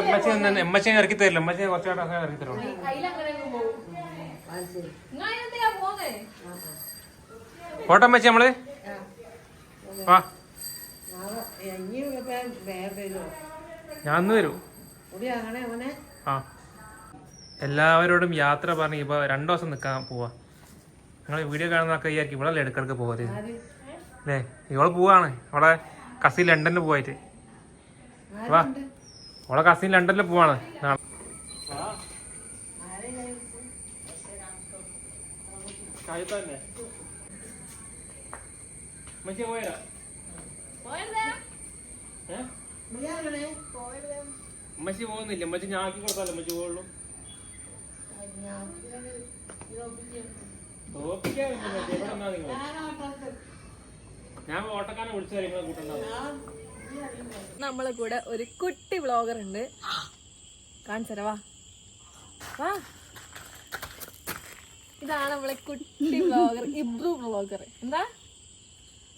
എമ്മച്ചി എമ്മച്ചി ഇറക്കി തരില്ല. എമ്മച്ചി കുറച്ചുകൂടെ ഇറക്കി തരുള്ളൂ. പോട്ടെ അമ്മച്ചി നമ്മൾ. വരുമോ ഞാൻ വരൂ. ആ. എല്ലാവരോടും യാത്ര പറഞ്ഞ് ഇപ്പൊ രണ്ടു ദിവസം നിക്കാൻ പോവാ. നിങ്ങൾ വീഡിയോ കാണുന്നൊക്കെ വിചാരിക്കും ഇവിടെ ഇടക്കിടക്ക് ആര്? അല്ലേ? ഇവൾ പോവാണ്. അവളെ കസി ലണ്ടനിൽ പോയിട്ട് വാ. അവളെ കസിൻ ലണ്ടനിൽ പോവാണ്. ഉമ്മച്ചി പോകുന്നില്ല. ഉമ്മച്ചി ഞാക്കി ആക്കി കൊടുത്താലോ ഉമ്മച്ചി പോകുള്ളൂ? ഞാൻ ഓട്ടക്കാരനെ വിളിച്ചു കാര്യങ്ങളെ കൂട്ടുണ്ടാവും നമ്മളെ കൂടെ ഒരു കുട്ടി വ്ളോഗർ ഉണ്ട്. കാണിച്ചര വാ. വാ. ഇതാണ് നമ്മളെ കുട്ടി വ്ളോഗർ ഇബ്രു വ്ളോഗർ എന്താ?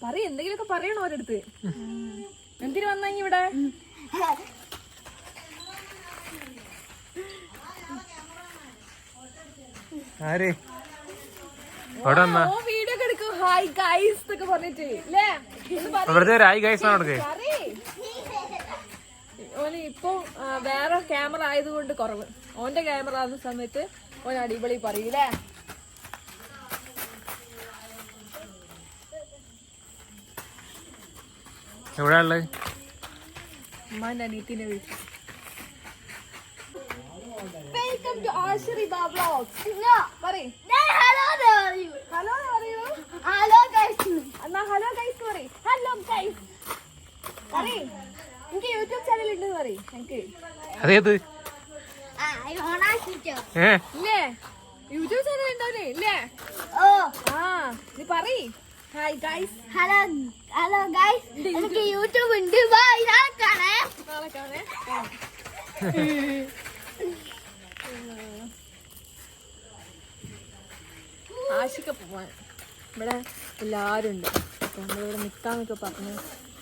പറയ എന്തെങ്കിലുമൊക്കെ പറയണോ ഒരിടത്ത് എന്തിനു വന്നാ ഇവിടെ? ആര്? വീഡിയോ എടുക്കും. ഹായ് ഗൈസ് എന്നൊക്കെ പറഞ്ഞിട്ട് ല്ലേ? ഒന്ന് പറയ്. വെറുതെ ആയി ഗൈസ് ആണ്. ഓന് ഇപ്പൊ വേറെ ക്യാമറ ആയതുകൊണ്ട് കുറവ്. ഓന്റെ ക്യാമറ ആകുന്ന സമയത്ത് ഓൻ അടിപൊളി പറയൂലേ എവിടെ ഉള്ളത് ഉമ്മാന്റെ അനിയത്തിനെ വിളിച്ചു. വെൽക്കം ടു ആശ്രി ബാബ്ലോഗ്സ് പറയ്. ഹലോ പറയൂ. ഹലോ പറയൂ? ഹലോ ഗൈസ് എന്നാ ഹലോ ഗൈസ് പറയ്. ഹലോ ഗൈസ് പറയ്. എനിക്ക് യൂട്യൂബ് ചാനൽ ഉണ്ടെന്ന് പറയ് എനിക്ക്. അതേത്? ഇല്ലേ? യൂട്യൂബ് ചാനൽ ഉണ്ടാവില്ലേ ഇല്ലേ? ഓ. ആ നീ പറയ്. Hi guys hello hello guys എനിക്ക് യൂട്യൂബ് ഉണ്ട് ബൈ നാളെ കാണേ. നാളെ കാണേ. ആശിക്ക പോവാൻ. ഇവിടെ എല്ലാരും ഉണ്ട്. അപ്പൊ നമ്മളിവിടെ നിക്കാന്നൊക്കെ പറഞ്ഞ്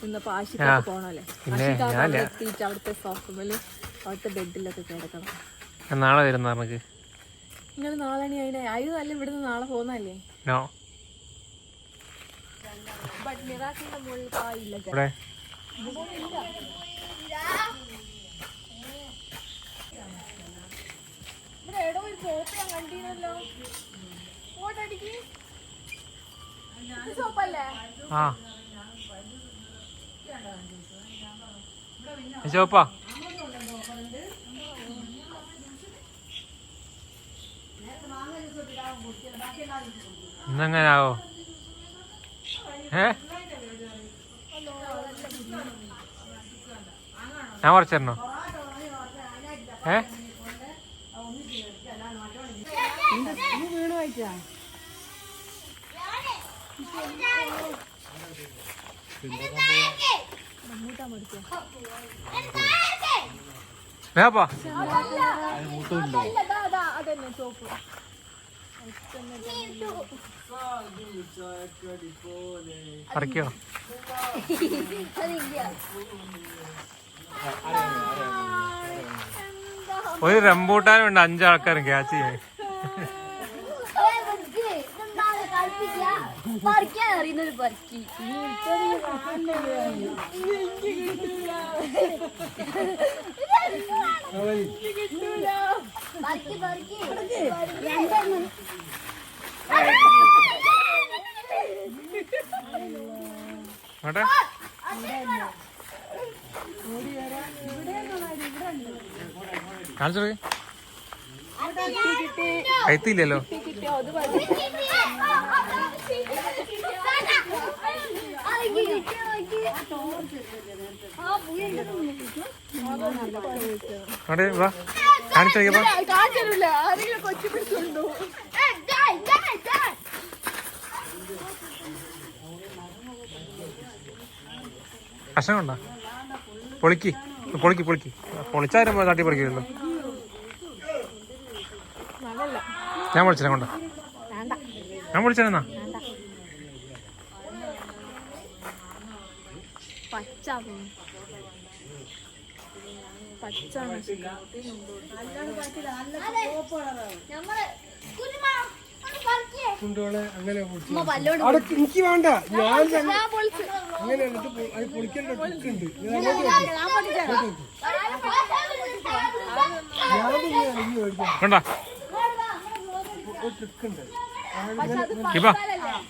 നിന്നപ്പോ ആശിക്ക ആ. പോണല്ലേ? പിന്നെ ആശിക്ക അവിടെ ഞാനില്ല. എത്തിയിട്ട് അവിടുത്തെ സോഫമേൽ അവിടുത്തെ ബെഡിലൊക്കെ കിടക്കണം നാളെ വരുന്ന നമുക്ക് നിങ്ങൾ നാളെ അതിനെ അയ്യോ നല്ല ഇവിടുന്ന് നാളെ പോകുന്നല്ലേ നോ. സോപ്പല്ലേ മിറാക്കിന്റെ മുകളിൽ കായില്ല ഇവിടെ ഇവിടെ എടോ ഒരു സോപ്പ് ഞാൻ കണ്ടീനല്ലോ ഫോട്ടോടിക്ക് സോപ്പല്ലേ ആ ചോപ്പാ ഇന്നെങ്ങനാവോ? ഞാൻ കുറച്ചെണ്ണോ ഏ? വീണ് വായിച്ചാ പറിക്കോ? ഒരു റംബൂട്ടാനും ഉണ്ട് അഞ്ചാൾക്കാരും ക്യാച്ച് ചെയ്യാൻ. പറിക്കാൻ അറിയുന്നൊരു പറിക്കി. പറിക്കി പറിക്കി രണ്ടെണ്ണം അങ്ങോട്ടെ കാണിച്ചോ കൈത്തില്ലല്ലോ അങ്ങോട്ട് വാ. കാണിച്ചു നോക്കിയപ്പോ കാണിച്ചില്ല ആരെങ്കിലും പൊളിക്ക് പൊളിക്ക്. പൊളിച്ചാരും തട്ടി നല്ലല്ല ഞാൻ പൊളിച്ചില്ല കൊണ്ട ഞാൻ പൊളിച്ചാലെന്നാ പച്ച അവിടെ എനിക്ക് വേണ്ട. ഞാൻ അങ്ങനെ എന്നിട്ട് അത് പൊളിക്കേണ്ട ട്രിക്ക് ഉണ്ട്. ഞാൻ പൊളിക്കാം ഞാൻ അല്ല മേടിക്കാം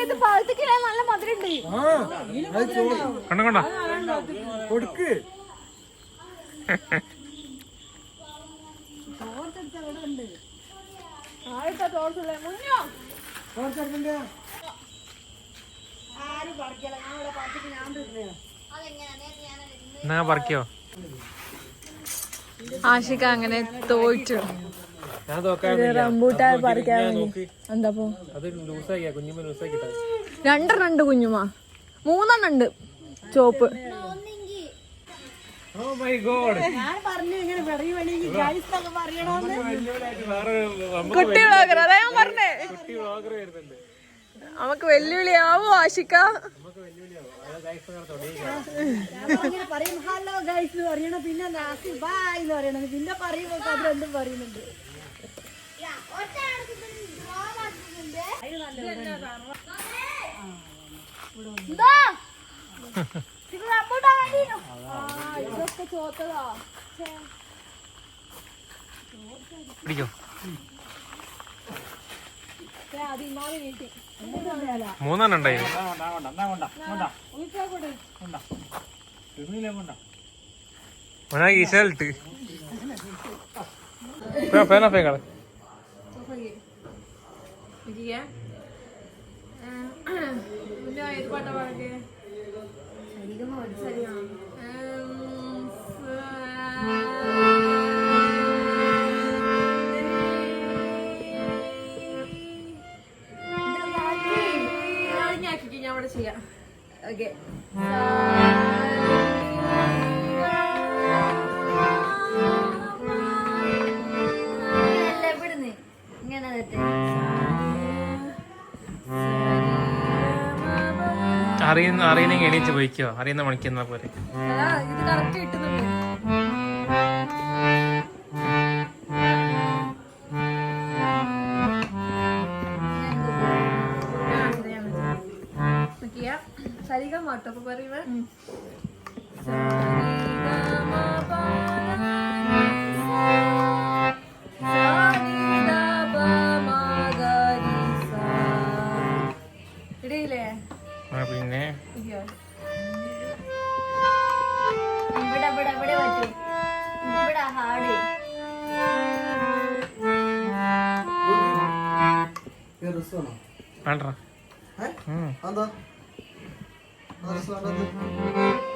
ഇത് പക്ഷെ പഴുത്തിക്കില്ല? നല്ല മധുരണ്ട് ആ അത് ചോ- കണ്ടോ കണ്ടോ? കൊടുക്ക്. ഞാൻ ഓർക്കറിന്റെ എന്നാ പറിക്കോ? ആഷിക അങ്ങനെ തോറ്റു. റംബൂട്ടാൻ പറിക്കാൻ വേണ്ടി എന്താ രണ്ടെണ്ണം ഉണ്ട് കുഞ്ഞുമ. മൂന്നെണ്ണം ഉണ്ട്. ചോപ്പ്. ഓ മൈ ഗോഡ് കുട്ടി വ്ളോഗർ അതാ ഞാൻ പറഞ്ഞേ. കുട്ടി വ്ളോഗർ വരുന്നുണ്ട്. നമുക്ക് വെല്ലുവിളി ആവോ ആഷിക ഇങ്ങനെ പറയും ഹലോ ഗൈസ് എന്ന് പറയണം. പിന്നെ ലാസ്റ്റ് ബായ് എന്ന് പറയണം. പിന്നെ പറയുമ്പോൾ അത് രണ്ടും പറയുന്നുണ്ട്. ഇതൊക്കെ ചോത്തതാ പിടിക്കോ? മൂന്നെണ്ണം ഉണ്ടായി ഈശാലിട്ട് പേന പേങ്ങൾ മുന്നേ ഏത് പാട്ടാ പാടേ ഞാൻ ഓക്കെ ഇങ്ങനെ അറിയുന്ന അറിയുന്നെങ്കിൽ എണീച്ച് പോയിക്കോ. അറിയുന്ന മണിക്കുന്ന പോലെ ഇത് കറക്റ്റ് കിട്ടുന്നുണ്ട് വേണ്ട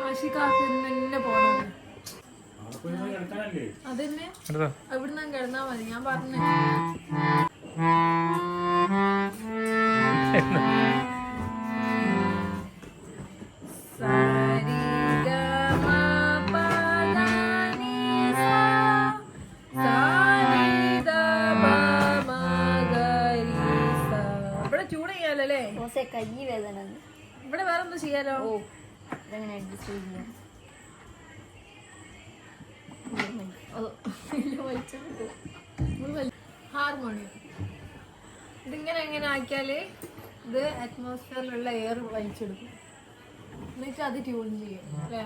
ആഷിക്കാക്ക് തന്നെ പോണം അതന്നെ. അവിടുന്ന് കിടന്നാ മതി. ഞാൻ പറഞ്ഞു. ഓസെ കൈ വേദന. ഇവിടെ വേറെ എന്താ ചെയ്യാലോ? ഓ ഇതെങ്ങനെ അഡ്ജസ്റ്റ് ചെയ്യാം ഹാർമോണിയം. ഇതിങ്ങനെ എങ്ങനെ ആക്കിയാൽ ഇത് അറ്റ്മോസ്ഫിയറിലുള്ള എയർ വലിച്ചെടുക്കും. എന്നിട്ട് അത് ട്യൂൺ ചെയ്യും അല്ലേ?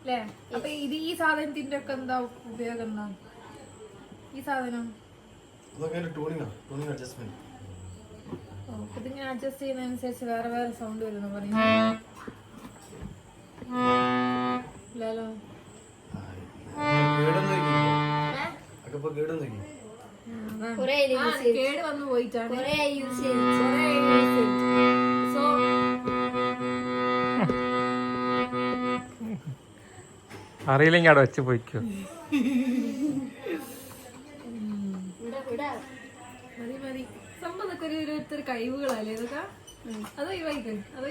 അല്ലേ? അപ്പൊ ഇത് ഈ സാധനത്തിന്റെ ഒക്കെ എന്താ ഉപയോഗം എന്താ ഈ സാധനം? ഓ, അപ്പൊ ഇതിങ്ങനെ അഡ്ജസ്റ്റ് ചെയ്യുന്നതനുസരിച്ച് വേറെ വേറെ സൗണ്ട് വരുന്നു പറയും. ഇല്ലല്ലോ. കൊറേ ആ, കേട് വന്നു പോയിട്ടാണ്. കൊറേ യൂസ് ചെയ്തു. കുറേ use ചെയ്തു. So, അറിയില്ലെങ്കിൽ അവിടെ വെച്ച് പോയിക്കോ ഇവിടെ ഇവിടെ ഒരു ഓരോരുത്തർ കഴിവുകളല്ലേ ഇതൊക്കെ? അതോ ഇവായിക്ക് അതോ